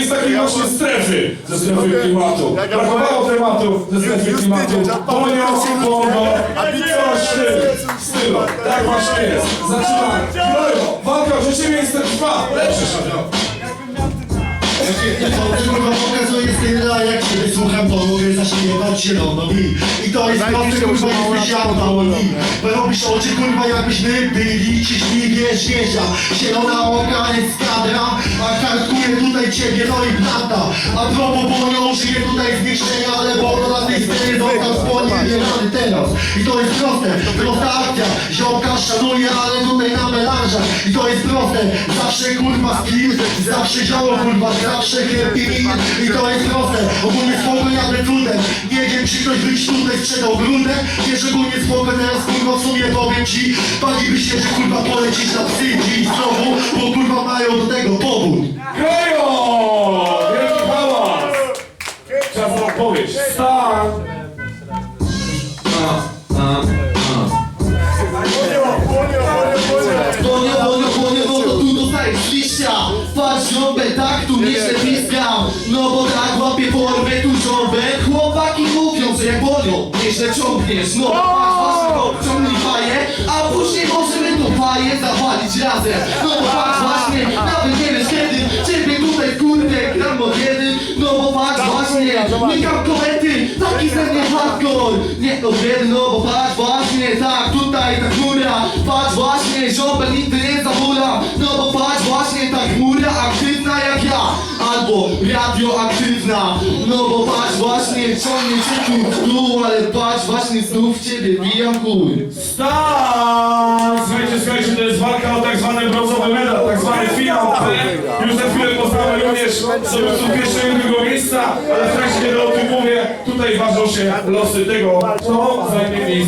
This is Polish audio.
takie z takiej właśnie strefy, ze strefy klimatu. Brakowało tematów ze strefy klimatu. Ponio, bongo, coś w stylu. Tak właśnie jest. Zaczynamy. Gnojo, walka o życie miejsce trwa. Lepszy szampion. To kurwa pokazuje a jak ciebie słucham, to mogę zaśmiewać zielono mi. I to jest proste, kurwa, jesteś jak mało mi. Robisz oczy, kurwa, jakbyśmy byli ciśliwie zwierzia Zielona oka jest kadra, a kartkuje tutaj ciebie, no i planta A propos Bono, żyje tutaj zniszczenia, ale Bono na tej scenie został sponiewierany teraz. I to jest proste, prosta akcja Ziomka szanuje, ale tutaj na melanżach I to jest proste, zawsze kurwa skill Zawsze zioło kurwa, zawsze happy I to jest proste, ogólnie spoko jadę trudem Nie wiem czy ktoś byś tutaj sprzedał gruntę Wiesz ogólnie spoko, teraz kurwa w sumie powiem ci Baliby się, że kurwa polecisz na psy dziś znowu Bo kurwa mają do tego powód Gnojo! Wielki hałas! Czas na odpowiedź. Stan! Bonio, bonio, bonio, no to tu dostajesz liścia Patrz tu nieźle piskam No bo tak łapię formę tu ząbę Chłopaki mówią, że jak bonio Nieźle ciągniesz, no patrz, no ciągnij faję A później możemy tą faję zawalić razem. No bo patrz właśnie, nawet nie wiesz kiedy Ciebie tutaj kurde gram od jeden No bo patrz właśnie, mykam komety Taki ze mnie hardcore. Nie od jeden, no bo patrz właśnie Tak tutaj ta chmura Patrz właśnie, żąbel nigdy Albo radioaktywna No bo patrz właśnie ciągnie cię tu w dół Ale patrz właśnie znów ciebie bijam chuj Stan! Słuchajcie, słuchajcie, to jest walka o tak zwany brązowy medal, tak zwany finał. Już za chwilę poznamy również zdobywców pierwszego i drugiego miejsca, ale w trakcie kiedy o tym mówię, tutaj ważą się losy tego, kto zajmie miejsce.